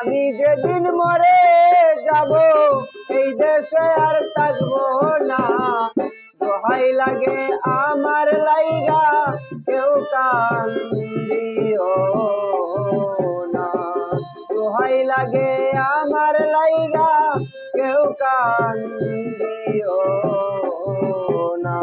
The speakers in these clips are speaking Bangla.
আমি যেদিন মরে যাব, এই দেশে আর থাকব না। দোহাই লাগে আমার লাইগা, কেউ কান্দিও না। দোহাই লাগে আমার লাইগা, কেউ কান্দিও না।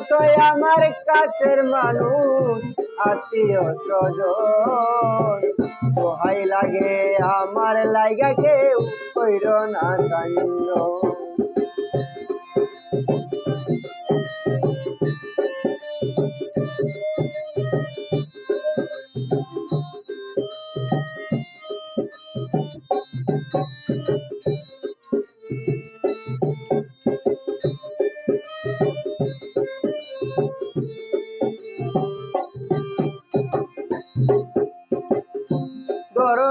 যতই আমার কাছের মানুষ আত্মীয় স্বজন। দোহাই লাগে আমার লাইগা কেউ কইর না কান্দ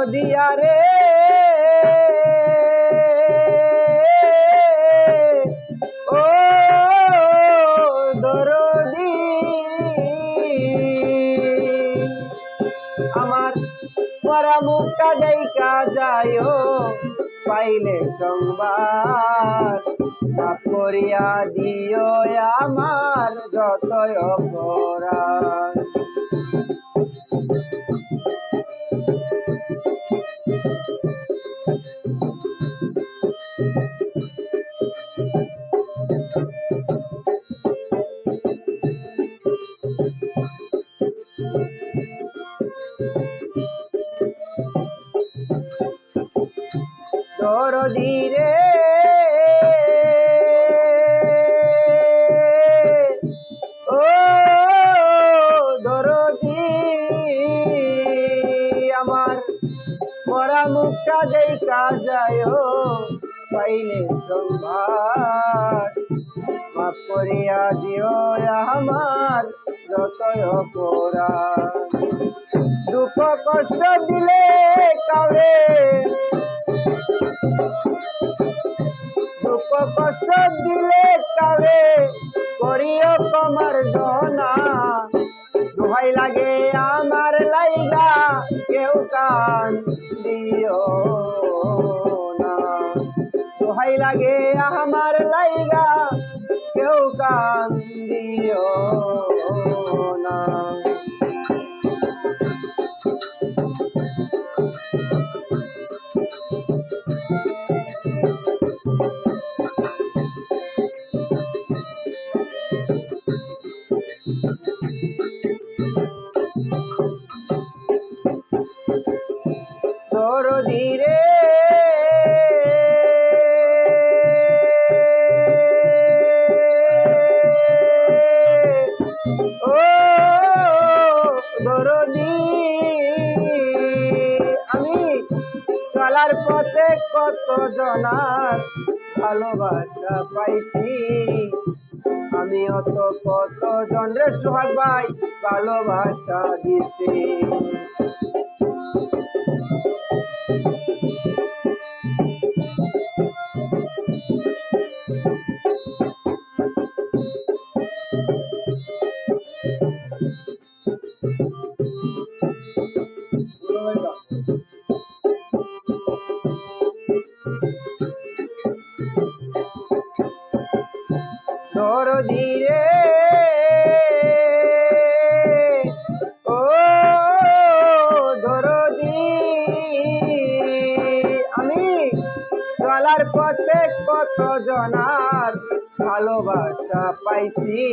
দরদিয়া রে। ও দরদি। আমার পরা মুখটা দেখা যায় পাইলে সংবাদ মাফ করিয়া দিও আমার যতই অপরাধ। দরদি মরা মুখটা দেখা যায় পাইলে সম্ভার মাফ করিয়া দিও আমার যতই অপরাধ। দুঃখ কষ্ট দিলে কাউরে দুঃখ কষ্ট দিলে কারে করিও কমার জনা দোহাই লাগে আমার লাইগা। কেউ কান দিও না। দোহাই লাগে আমার লাইগা কেউ কান দিও না। দরদি রে। ও দরদি, আমি চলার পথে কত জনার ভালোবাসা পাইছি। আমি অত কত জনের সোহাগ ভাই ভালোবাসা দিছি। দরদি রে। ও দরদি। আমি চলার পথে কত জনার ভালোবাসা পাইছি।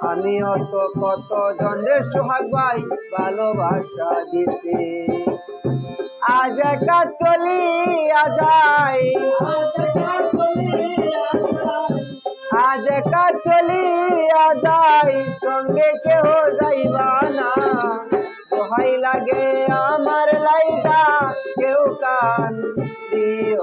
আমি অত কত জনের সোহাগ ভাই ভালোবাসা দিছি। আজ একা চলি যাই। আজ একা চলি যাই। সঙ্গে কেউ যাইবা না। দোহাই লাগে আমার লাইগা, কেউ কান দিও